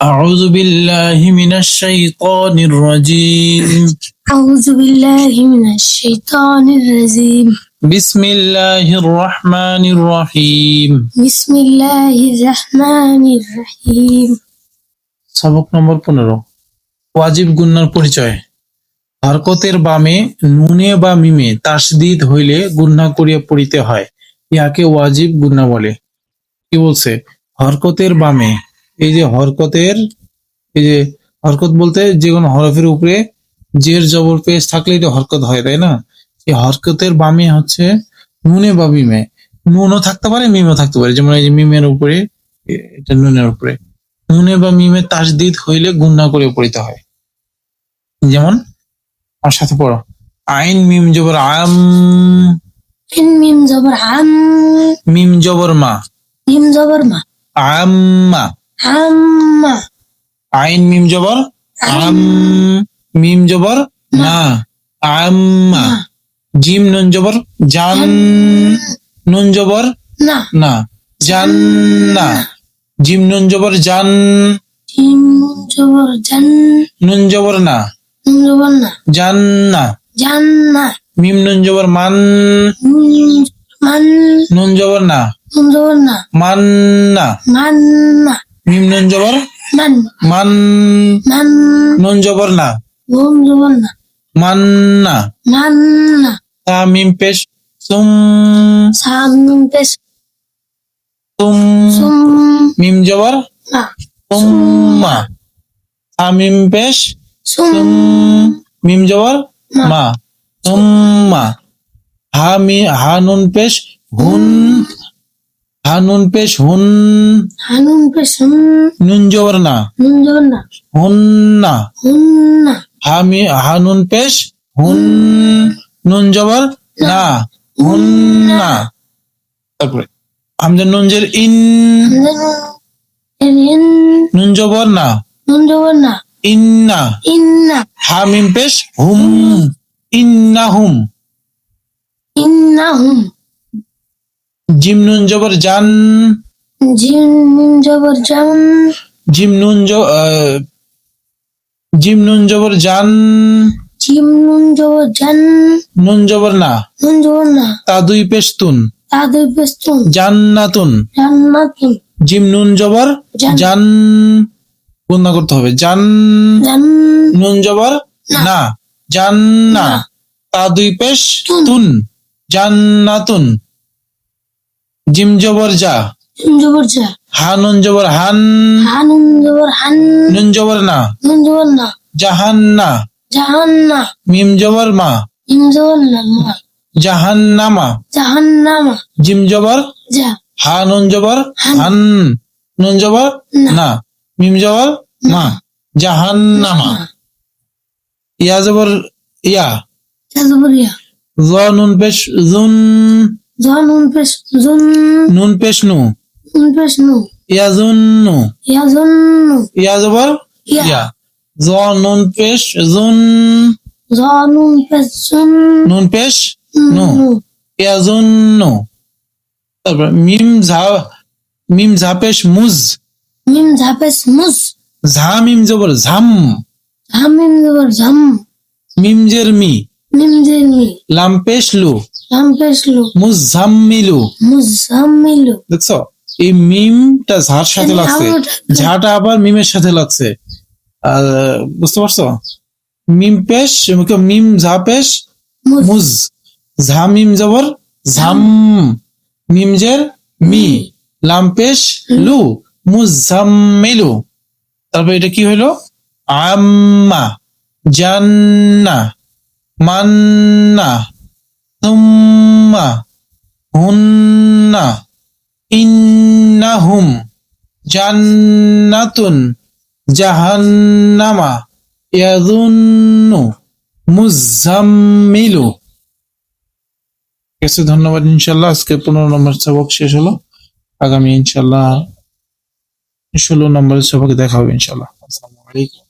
أعوذ بالله من الشيطان الرجيم أعوذ بالله من الشيطان الرجيم بسم الله الرحمن الرحيم بسم الله الرحمن الرحيم সবক নম্বর পনেরো ওয়াজিব গুন্নার পরিচয় হরকতের বামে নুনে বা মিমে তাসদিদ হইলে গুন্না করিয়া পড়িতে হয় ইহাকে ওয়াজিব গুন্না বলে কি বলছে হরকতের বামে এই যে হরকতের এই যে হরকত বলতে যে কোনো হরফের উপরে জের জবর পেশ থাকলে এটা হরকত হয় তাই না? এই হরকতের বামে হচ্ছে নুনে বা মিমে। নুনও থাকতে পারে মিমও থাকতে পারে। যেমন এই যে মিমের উপরে এটা নুনের উপরে। নুনে বা মিমে তাসদিদ হইলে গুন্না করে পড়িতে হয়। যেমন আমার সাথে পড়ো। আইন মিম জবর আম। মিম জবর আম। মিম জবর মা। মিম জবর মা। আম্মা আম্মা। আইন মিম জবর? আম মিম জবর? না। আম্মা। জিম নুন জবর? জান নুন জবর? না। না। জান না। জিম নুন জবর জান জিম জবর জান নুন জবর না। নুন জবর না। জান না। জান না। মিম নুন জবর মান মান নন জবর না। নুন জবর না। মান না। মান না। মিম নুন জবর মান মান মান নুন জবর না নুন জবর না মান না মান না তা মিম পেশ সুম সা মিম পেশ। তুম সুম মিম জবর? না। তুম্মা সা মিম পেশ সুম মিম জবর? মা। তুম্মা হা মি হা নুন পেশ হুন হানুন পেশ হুন হানুন পেশ হুন নুন জোর না। নুন জোর না। হুন না। হুন না। হামি হানুন পেশ হুন। নুন জবর না। হুন না। তারপরে? হামজা নুন জের ইন। নুন জোর না। নুন জোর না। ইন্না না। হামিম পেশ হুম। ইন্নাহুম ইন্নাহুম জিমনুন জবর জান। জিম নুন জবর জান। জিম নুন জিম জবর জান। জিমনুন জবর জান। নুন জবর না। নুন জবর না। তা দুই পেস্তুন। তা দুই পেস্তুন। জান্নাতুন জান্নাতুন জিম জবর জান। গুণনা করতে হবে। জান। জান। নুন জবর না। জান না। তা দুই পেশ তুন। জান্নাতুন জিম জবর যা। যা। হা জবর হান। জবর হান। নুন জবর না। নুন জবর না। মিম জবর মা। মিম জবর না মা। জাহান্নামা জিম জবর। যা। হা নুন জবর। হান। নুন জবর। না। মিম জবর। মা। জাহান্নামা ইয়া জবর ইয়া। ইয়া জবর ইয়া। জ নুন পেশ জুন। নুন পেশ জুন নুন পেশ নু নুন পেশ নু ইয়াজুন্নু ইয়াজুন্নু ইয়া জবর? ইয়া। জ নুন পেশ জুন। জ নুন পেশ জুন। নুন পেশ নু। ইয়াজুন্নু তারপর মিম ঝা মিম ঝা পেশ মুজ। মিম ঝা পেশ মুজ। ঝা মিম জবর ঝাম। ঝা মিম জবর ঝাম। মিম জের মি। মিম জের মি। লাম পেশ লু। মুজাম্মিলু। মুজাম্মিলু। দেখছ? এই মিমটা ঝার সাথে লাগছে। ঝাটা আবার মিমের সাথে লাগছে। আর বুঝতে পারছ? মিম পেশ মিম ঝা পেশ। মুজ ঝা মিম জবর ঝাম। মিম জের মি। লাম পেশ লু। মুজাম্মিলু। তারপর এটা কি হলো আম্মা। জান্না। মান্না। তুম্মা ইন্নাহুম জান্নাতুন জাহান্নামা ইয়াযুন্নু মুজাম্মিলু ঠিক ধন্যবাদ ইনশাল্লাহ আজকে পনেরো নম্বর সবক শেষ হলো। আগামী ইনশাল্লাহ ষোলো নম্বরের সবকে দেখা হবে ইনশাল্লাহ আসসালামু আলাইকুম।